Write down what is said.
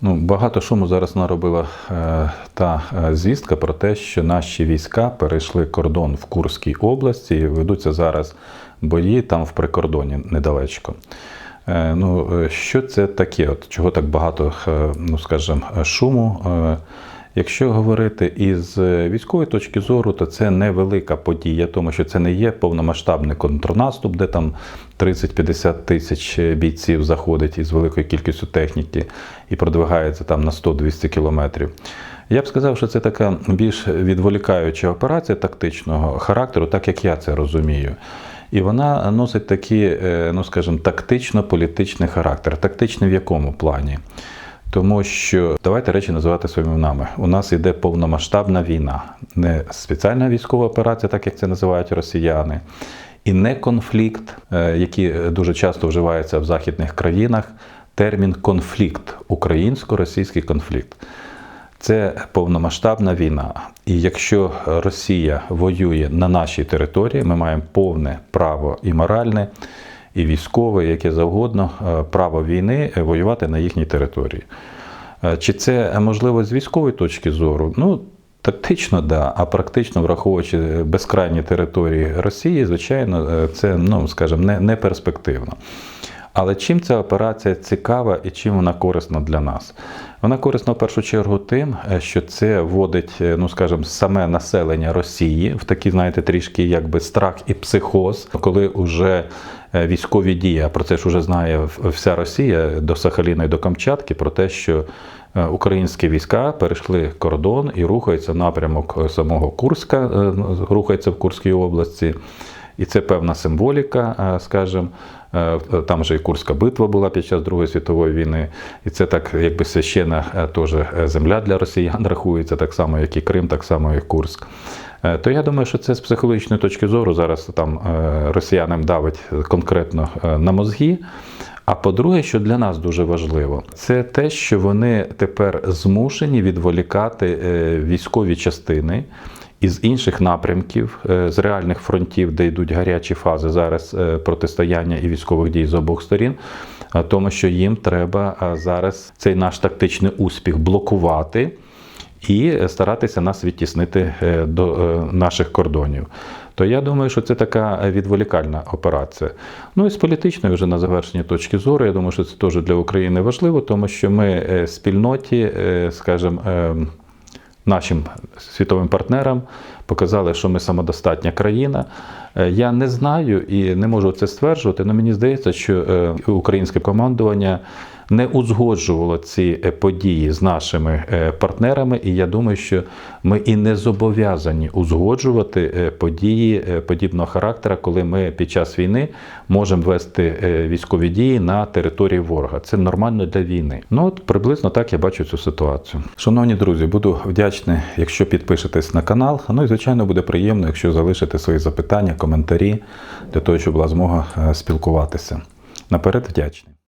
Ну, багато шуму зараз наробила е, та е, звістка про те, що наші війська перейшли кордон в Курській області і ведуться зараз бої там в прикордоні недалечко. Е, ну, е, що це таке? От, чого так багато, е, ну, скажімо, шуму? Е, Якщо говорити із е, військової точки зору, то це невелика подія, тому що це не є повномасштабний контрнаступ, де там 30-50 тисяч бійців заходить із великою кількістю техніки і продвигається там на 100-200 кілометрів. Я б сказав, що це така більш відволікаюча операція тактичного характеру, так як я це розумію. І вона носить такий, е, ну скажімо, тактично-політичний характер. Тактичний в якому плані? Тому що давайте речі називати своїми іменами. У нас йде повномасштабна війна, не спеціальна військова операція, так як це називають росіяни, і не конфлікт, е, який дуже часто вживається в західних країнах. Термін конфлікт, українсько-російський конфлікт. Це повномасштабна війна. І якщо Росія воює на нашій території, ми маємо повне право і моральне, і військове, яке завгодно, е, право війни е, воювати на їхній території. Е, Чи це можливо з військової точки зору? Ну, тактично, да, а практично, враховуючи безкрайні території Росії, звичайно, це, ну, скажімо, не, не перспективно. Але чим ця операція цікава і чим вона корисна для нас? Вона корисна в першу чергу тим, е, що це вводить, е, ну скажімо, саме населення Росії в такий, знаєте, трішки якби страх і психоз, коли вже е, військові дії, а про це ж вже знає вся Росія до Сахаліна і до Камчатки, про те, що українські війська перейшли кордон і рухаються напрямок самого Курська, е, рухаються в Курській області. І це певна символіка, скажімо. Е, Там же і Курська битва була під час Другої світової війни, і це так, якби священна е, теж е, земля для росіян рахується, так само, як і Крим, так само, як Курськ. Е, То я думаю, що це з психологічної точки зору зараз там е, росіянам давить конкретно е, на мозги. А по-друге, що для нас дуже важливо, це те, що вони тепер змушені відволікати е, військові частини із інших напрямків, е, з реальних фронтів, де йдуть гарячі фази зараз е, протистояння і військових дій з обох сторін, тому що їм треба зараз цей наш тактичний успіх блокувати і е, старатися нас відтіснити до наших кордонів. То я думаю, що це така відволікальна операція. Ну і з політичної вже на завершення точки зору, я думаю, що це теж для України важливо, тому що ми спільноті, скажімо, нашим світовим партнерам показали, що ми самодостатня країна. Е, Я не знаю і не можу це стверджувати, але мені здається, що е, українське командування не узгоджувало ці е, події з нашими партнерами, і я думаю, що ми і не зобов'язані узгоджувати події подібного характера, коли ми під час війни можемо вести військові дії на території ворога. Це нормально для війни. Ну от приблизно так я бачу цю ситуацію. Шановні друзі, буду вдячний, якщо підпишетесь на канал. Ну і звичайно буде приємно, якщо залишите свої запитання, коментарі для того, щоб була змога е, спілкуватися. Наперед вдячний.